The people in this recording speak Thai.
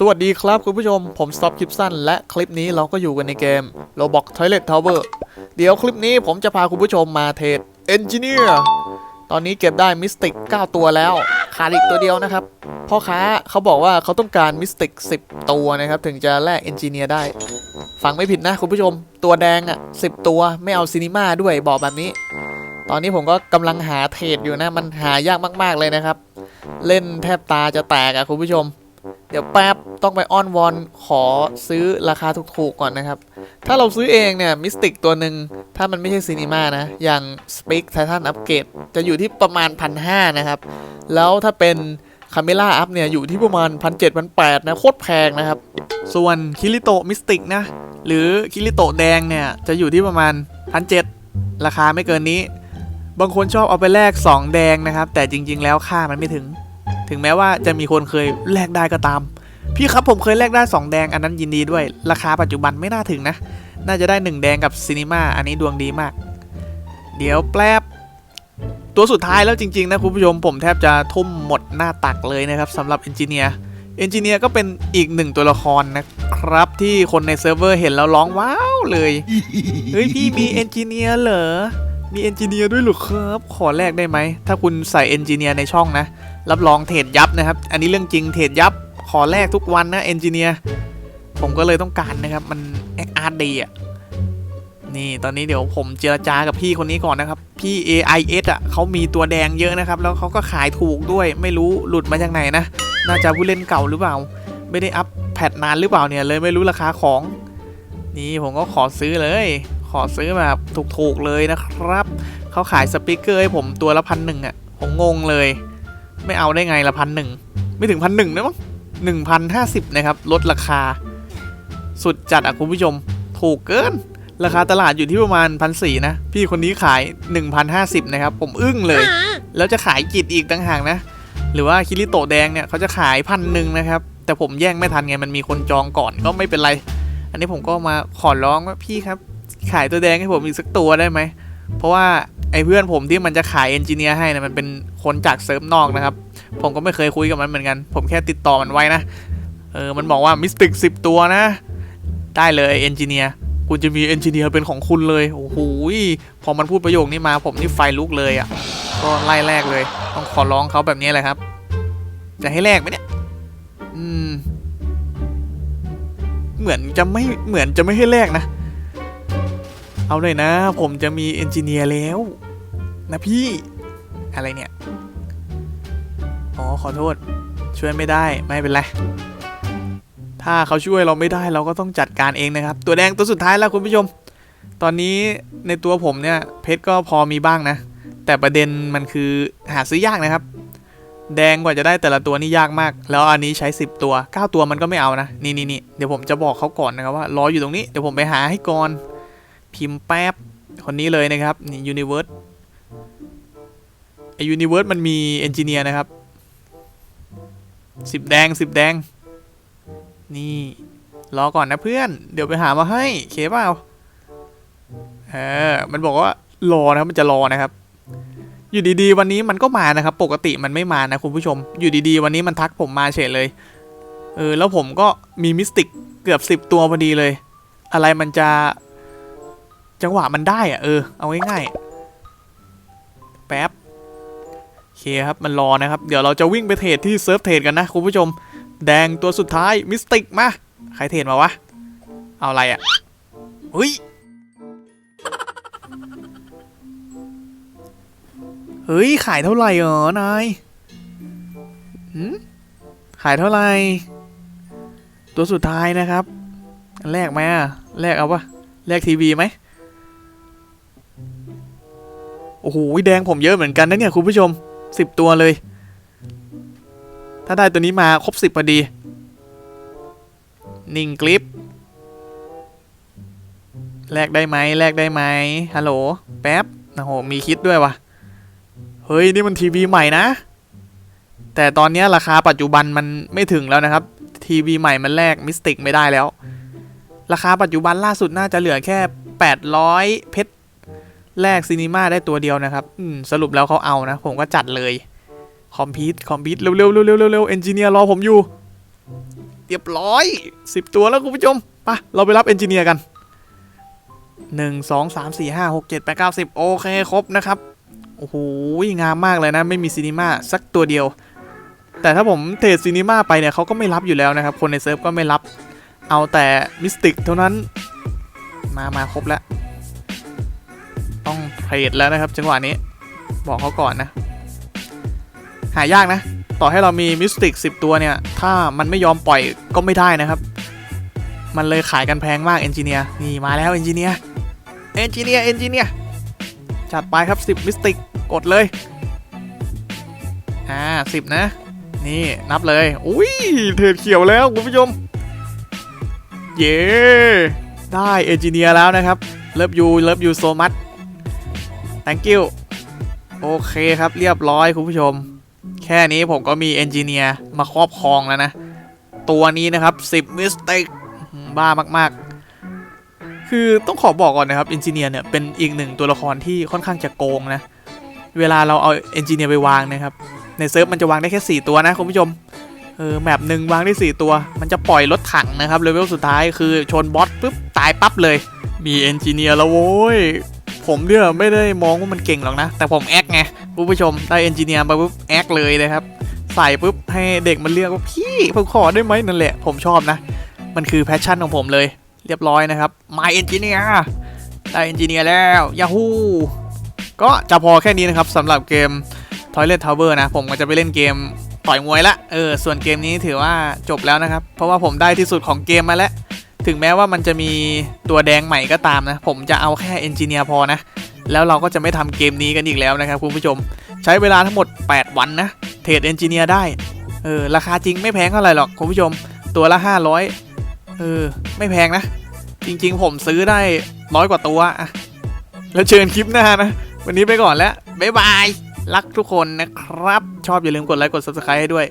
สวัสดีครับคุณผู้ชม ผมสต็อปคลิปสั้น และคลิปนี้เราก็อยู่กันในเกม Roblox Toilet Tower เดี๋ยวคลิปนี้ผมจะพาคุณผู้ชมมาเทรด Engineer ตอนนี้เก็บได้มิสติก 9 ตัวแล้ว ขาดอีกตัวเดียวนะครับ พ่อค้าเขาบอกว่าเขาต้องการมิสติก 10 ตัวนะครับ ถึงจะแลก Engineer ได้ ฟังไม่ผิดนะคุณผู้ชม ตัวแดงอะ 10 ตัวไม่เอาซีนิม่าด้วยบอกแบบนี้ ตอนนี้ผมก็กำลังหาเทรดอยู่นะ มันหายากมาก ๆเลยนะครับ เล่นแทบตาจะแตกอะคุณผู้ชม เดี๋ยวแป๊บต้องไปอ้อนวอนขอซื้อราคาถูกๆก่อนนะครับ ถ้าเราซื้อเองเนี่ยมิสติกตัวหนึ่งถ้ามันไม่ใช่ซีนีมานะ อย่าง Speak Titan Upgrade จะอยู่ที่ประมาณ1,500นะครับ แล้วถ้าเป็นคาเมล่าอัพเนี่ยอยู่ที่ประมาณ1,700 1,800นแปดนะโคตรแพงนะครับ ส่วนคิริโตมิสติกนะ หรือคิริโตแดงเนี่ยจะอยู่ที่ประมาณ1,700ราคาไม่เกินนี้ บางคนชอบเอาไปแลก2 แดงนะครับ แต่จริง ๆ แล้วค่ามันไม่ถึง ถึงแม้ว่าจะมีคนเคยแลกได้ก็ตาม พี่ครับผมเคยแลกได้ 2 แดงอันนั้นยินดีด้วย ราคาปัจจุบันไม่น่าถึงนะ น่าจะได้ 1 แดงกับซีนีมาอันนี้ดวงดีมาก เดี๋ยวแป๊บตัวสุดท้ายแล้วจริงๆนะคุณผู้ชมผมแทบจะทุ่มหมดหน้าตักเลยนะครับสำหรับเอนจิเนียร์เอนจิเนียร์ก็เป็นอีกหนึ่งตัวละครนะครับที่คนในเซิร์ฟเวอร์เห็นแล้วร้องว้าวเลย เฮ้ยพี่มีเอนจิเนียร์เหรอ มีเอนจิเนียร์ด้วยหรอครับ ขอแลกได้ไหม ถ้าคุณใส่เอนจิเนียร์ในช่องนะ รับรองเทรดยับนะครับ อันนี้เรื่องจริงเทรดยับ ขอแลกทุกวันนะเอนจิเนียร์ ผมก็เลยต้องการนะครับ มันแอคอาร์ดีอะ นี่ตอนนี้เดี๋ยวผมเจรจากับพี่คนนี้ก่อนนะครับ พี่ AIS อะเขามีตัวแดงเยอะนะครับ แล้วเขาก็ขายถูกด้วย ไม่รู้หลุดมาจากไหนนะ น่าจะผู้เล่นเก่าหรือเปล่า ไม่ได้อัพแพทนานหรือเปล่าเนี่ย เลยไม่รู้ราคาของ นี่ผมก็ขอซื้อเลย อซื้อแบบถูกๆเลยนะครับ เขาขายสปีกเกอร์ให้ผมตัวละพันหนึ่งอะ ผมงงเลย ไม่เอาได้ไงละพันหนึ่งไม่ถึงพันหนึ่งนะมั้งหนึ่งพันห้าสิบนะครับลดราคา สุดจัดอะคุณผู้ชม ถูกเกิน ราคาตลาดอยู่ที่ประมาณพันสี่นะ พี่คนนี้ขาย1,050นะครับ ผมอึ้งเลย แล้วจะขายกิจอีกต่างหากนะ หรือว่าคิริโตะแดงเนี่ยเขาจะขายพันหนึ่งนะครับ แต่ผมแย่งไม่ทันไงมันมีคนจองก่อนก็ไม่เป็นไรอันนี้ผมก็มาขอร้องว่าพี่ครับ ขายตัวแดงให้ผมอีกสักตัวได้ไหม เพราะว่าไอ้เพื่อนผมที่มันจะขายเอนจิเนียร์ให้นะมันเป็นคนจากเซิร์ฟนอกนะครับ ผมก็ไม่เคยคุยกับมันเหมือนกัน ผมแค่ติดต่อมันไว้นะ เออ มันบอกว่ามิสติกสิบตัวนะ ได้เลยเอนจิเนียร์คุณจะมีเอนจิเนียร์เป็นของคุณเลย โอ้โห พอมันพูดประโยคนี้มาผมนี่ไฟลุกเลยอะ่ะ ก็ไล่แรกเลย ต้องขอร้องเขาแบบนี้เลยครับ จะให้แลกไหมเนี่ย อืม เหมือนจะไม่ เหมือนจะไม่ให้แลกนะ เอาเลยนะ ผมจะมีเอนจิเนียร์แล้ว นะพี่ อะไรเนี่ย อ๋อ ขอโทษ ช่วยไม่ได้ ไม่เป็นไร ถ้าเขาช่วยเราไม่ได้เราก็ต้องจัดการเองนะครับ ตัวแดงตัวสุดท้ายแล้วคุณผู้ชม ตอนนี้ในตัวผมเนี่ย เพชรก็พอมีบ้างนะ แต่ประเด็นมันคือหาซื้อยากนะครับ แดงกว่าจะได้แต่ละตัวนี่ยากมาก แล้วอันนี้ใช้ 10 ตัว 9 ตัวมันก็ไม่เอานะ นี่นี่นี่เดี๋ยวผมจะบอกเขาก่อนนะครับว่า รออยู่ตรงนี้ เดี๋ยวผมไปหาให้ก่อน พิมพ์แป๊บ คนนี้เลยนะครับ นี่ยูนิเวิร์สไอยูนิเวิร์สมันมีเอนจิเนียร์นะครับสิบแดงสิบแดง นี่ รอก่อนนะเพื่อน เดี๋ยวไปหามาให้เคเปล่าเออมันบอกว่ารอนะครับมันจะรอนะครับ อยู่ดีๆ วันนี้มันก็มานะครับ ปกติมันไม่มานะคุณผู้ชม อยู่ดีๆ วันนี้มันทักผมมาเฉยเลย เออ แล้วผมก็มีมิสติกเกือบสิบตัวพอดีเลย อะไรมันจะ จังหวะมันได้อะเออ เอาง่ายๆ แป๊บ โอเคครับ มันรอนะครับ เดี๋ยวเราจะวิ่งไปเทรดที่เซิร์ฟเทรดกันนะคุณผู้ชม แดงตัวสุดท้าย มิสติกมา ใครเทรดมาวะ เอาอะไรอะ่ะเฮ้ย เฮ้ย ขายเท่าไหร่เหรอนายหืมขายเท่าไหร่ ตัวสุดท้ายนะครับ แลกไหมอะแลกเอาปะแลกทีวีไหม อ้โหแดงผมเยอะเหมือนกันนะเนี่ยคุณผู้ชมสิบตัวเลย ถ้าได้ตัวนี้มาครบสิบพอดี นิ่งคลิปแลกได้ไหมแลกได้ไหมฮัลโหล แป๊บโอ้โห มีคิดด้วยวะเฮ้ย นี่มันทีวีใหม่นะ แต่ตอนนี้ราคาปัจจุบันมันไม่ถึงแล้วนะครับ ทีวีใหม่มันแลกมิสติกไม่ได้แล้ว ราคาปัจจุบันล่าสุดน่าจะเหลือแค่ 800 เพชร แลกซีนีมาได้ตัวเดียวนะครับ อืม สรุปแล้วเขาเอานะ ผมก็จัดเลย คอมพิวต์คอมพิวต์เร็วๆเร็วๆเร็วๆเร็วเอนจิเนียร์รอผมอยู่ เรียบร้อย10ตัวแล้วคุณผู้ชมปะเราไปรับเอนจิเนียร์กัน1 2 3 4 5 6 7 8 9 10โอเคครบนะครับ โอ้โหงามมากเลยนะ ไม่มีซีนีมาสักตัวเดียว แต่ถ้าผมเทรดซีนีมาไปเนี่ยเขาก็ไม่รับอยู่แล้วนะครับ คนในเซิร์ฟก็ไม่รับ เอาแต่มิสติกเท่านั้น มามาครบแล้ว เทรดแล้วนะครับ จังหวะนี้บอกเขาก่อนนะ หายากนะ ต่อให้เรามีมิสติก 10 ตัวเนี่ย ถ้ามันไม่ยอมปล่อยก็ไม่ได้นะครับ มันเลยขายกันแพงมากเอนจิเนียร์นี่มาแล้วเอนจิเนียร์เอนจิเนียร์เอนจิเนียร์จัดไปครับ 10 มิสติก กดเลย อ่า10นะ นี่นับเลย อุ้ยเทิดเขียวแล้วคุณผู้ชม เย้ ได้เอนจิเนียร์แล้วนะครับเลิฟยูเลิฟยูโซมั thank you โอเคครับเรียบร้อยคุณผู้ชม แค่นี้ผมก็มีเอนจิเนียร์มาครอบครองแล้วนะ ตัวนี้นะครับ 10 มิสเต e บ้ามาก ๆ คือต้องขอบอกก่อนนะครับเอนจิเนียร์เนี่ยเป็นอีกหนึ่งตัวละครที่ค่อนข้างจะโกงนะ เวลาเราเอาเอนจิเนียร์ไปวางนะครับ ในเซิร์ฟมันจะวางได้แค่ 4 ตัวนะคุณผู้ชมเออแมปหนึ่งวางได้ 4 ตัว มันจะปล่อยรถถังนะครับเลเวลสุดท้ายคือชนบอสปุ๊บตายปั๊บเลย มีเอนจิเนียร์แล้วโว้ย ผมเนี่ยไม่ได้มองว่ามันเก่งหรอกนะ แต่ผมแอคไงคุณผู้ชมได้เอนจิเนียร์มาปุ๊บแอคเลยนะครับ ใส่ปุ๊บให้เด็กมันเรียกว่าพี่ผมขอได้ไหมนั่นแหละ ผมชอบนะ มันคือแพชชั่นของผมเลย เรียบร้อยนะครับ My Engineer ได้เอนจิเนียร์แล้วยาฮูก็จะพอแค่นี้นะครับสำหรับเกม Toilet Tower นะ ผมก็จะไปเล่นเกมต่อยมวยละเออส่วนเกมนี้ถือว่าจบแล้วนะครับ เพราะว่าผมได้ที่สุดของเกมมาแล้ว ถึงแม้ว่ามันจะมีตัวแดงใหม่ก็ตามนะ ผมจะเอาแค่เอนจิเนียร์พอนะ แล้วเราก็จะไม่ทำเกมนี้กันอีกแล้วนะครับคุณผู้ชม ใช้เวลาทั้งหมด 8 วันนะเทรดเอนจิเนียร์ได้ เออ ราคาจริงไม่แพงเท่าไหร่หรอกคุณผู้ชม ตัวละ 500 เออ ไม่แพงนะ จริงๆ ผมซื้อได้ร้อยกว่าตัวอะแล้วเชิญคลิปหน้านะ วันนี้ไปก่อนแล้ว บ๊ายบาย รักทุกคนนะครับ ชอบอย่าลืมกดไลค์กด subscribe ให้ด้วย